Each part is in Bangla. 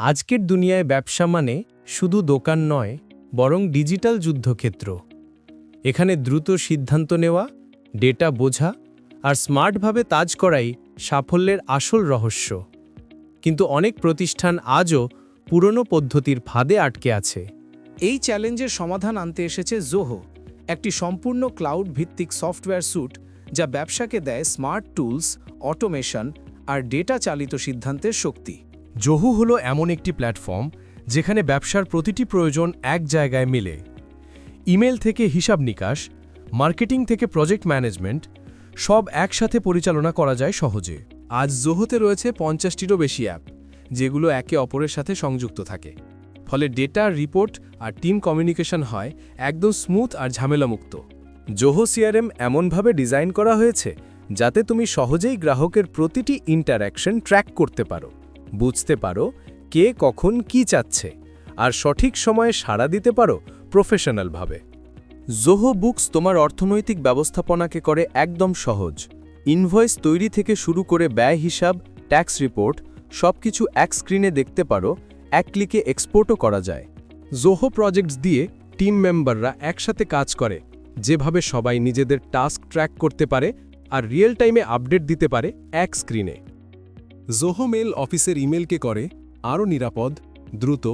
আজকের দুনিয়ায় ব্যবসা মানে শুধু দোকান নয়, বরং ডিজিটাল যুদ্ধক্ষেত্র। এখানে দ্রুত সিদ্ধান্ত নেওয়া, ডেটা বোঝা আর স্মার্টভাবে তাজ করাই সাফল্যের আসল রহস্য। কিন্তু অনেক প্রতিষ্ঠান আজও পুরনো পদ্ধতির ফাঁদে আটকে আছে। এই চ্যালেঞ্জের সমাধান আনতে এসেছে জোহো একটি সম্পূর্ণ ক্লাউড ভিত্তিক সফটওয়্যার স্যুট যা ব্যবসাকে দেয় স্মার্ট টুলস, অটোমেশন আর ডেটা চালিত সিদ্ধান্তের শক্তি। জহু হলো এমন একটি প্ল্যাটফর্ম যেখানে ব্যবসার প্রতিটি প্রয়োজন এক জায়গায় মিলে। ইমেল থেকে হিসাব নিকাশ, মার্কেটিং থেকে প্রজেক্ট ম্যানেজমেন্ট, সব একসাথে পরিচালনা করা যায় সহজে। আজ জোহোতে রয়েছে পঞ্চাশটিরও বেশি অ্যাপ, যেগুলো একে অপরের সাথে সংযুক্ত থাকে। ফলে ডেটা, রিপোর্ট আর টিম কমিউনিকেশন হয় একদম স্মুথ আর ঝামেলামুক্ত। জোহো সিআরএম এমনভাবে ডিজাইন করা হয়েছে যাতে তুমি সহজেই গ্রাহকের প্রতিটি ইন্টারঅ্যাকশন ট্র্যাক করতে পারো। বুঝতে পারো কে কখন কি চাচ্ছে, আর সঠিক সময়ে সাড়া দিতে পারো প্রফেশনালভাবে। জোহো বুকস তোমার অর্থনৈতিক ব্যবস্থাপনাকে করে একদম সহজ। ইনভয়েস তৈরি থেকে শুরু করে ব্যয় হিসাব, ট্যাক্স রিপোর্ট, সবকিছু এক স্ক্রিনে দেখতে পারো, এক ক্লিকে এক্সপোর্টও করা যায়। জোহো প্রজেক্টস দিয়ে টিম মেম্বাররা একসাথে কাজ করে, যেভাবে সবাই নিজেদের টাস্ক ট্র্যাক করতে পারে আর রিয়েল টাইমে আপডেট দিতে পারে এক স্ক্রিনে। জোহো মেল অফিসের ইমেলকে করে আরও নিরাপদ, দ্রুত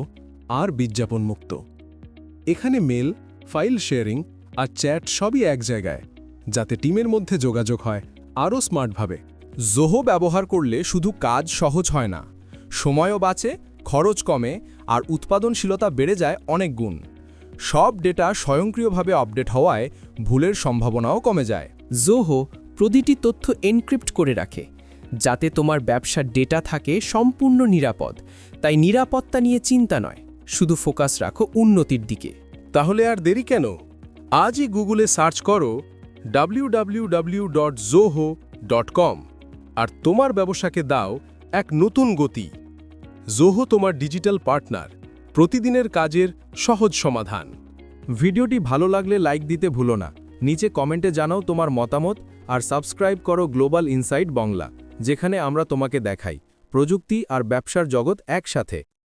আর বিজ্ঞাপনমুক্ত। এখানে মেল, ফাইল শেয়ারিং আর চ্যাট সবই এক জায়গায়, যাতে টিমের মধ্যে যোগাযোগ হয় আরও স্মার্টভাবে। জোহো ব্যবহার করলে শুধু কাজ সহজ হয় না, সময়ও বাঁচে, খরচ কমে আর উৎপাদনশীলতা বেড়ে যায় অনেক গুণ। সব ডেটা স্বয়ংক্রিয়ভাবে আপডেট হওয়ায় ভুলের সম্ভাবনাও কমে যায়। জোহো প্রতিটি তথ্য এনক্রিপ্ট করে রাখে। যাতে তোমার ব্যবসার ডেটা থাকে সম্পূর্ণ নিরাপদ। তাই নিরাপত্তা নিয়ে চিন্তা নয় শুধু ফোকাস রাখো উন্নতির দিকে। তাহলে আর দেরি কেন? আজই গুগলে সার্চ করো www.zoho.com আর তোমার ব্যবসাকে দাও এক নতুন গতি। জোহো তোমার ডিজিটাল পার্টনার প্রতিদিনের কাজের সহজ সমাধান। ভিডিওটি ভালো লাগলে লাইক দিতে ভুলো না। নিচে কমেন্টে জানাও তোমার মতামত আর সাবস্ক্রাইব করো গ্লোবাল ইনসাইট বাংলা যেখানে আমরা তোমাকে দেখাই। প্রযুক্তি আর ব্যবসার জগৎ একসাথে।